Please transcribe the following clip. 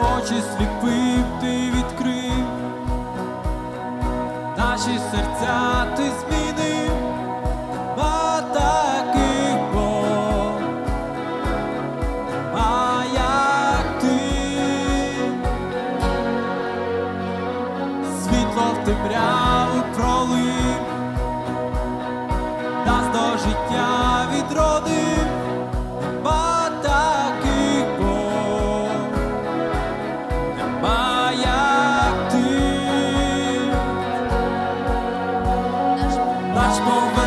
очі сліпив, ти відкрив, наші серця ти змінив, а таких Бог, а як ти світло в темряву пролив, нас до життя. від. Just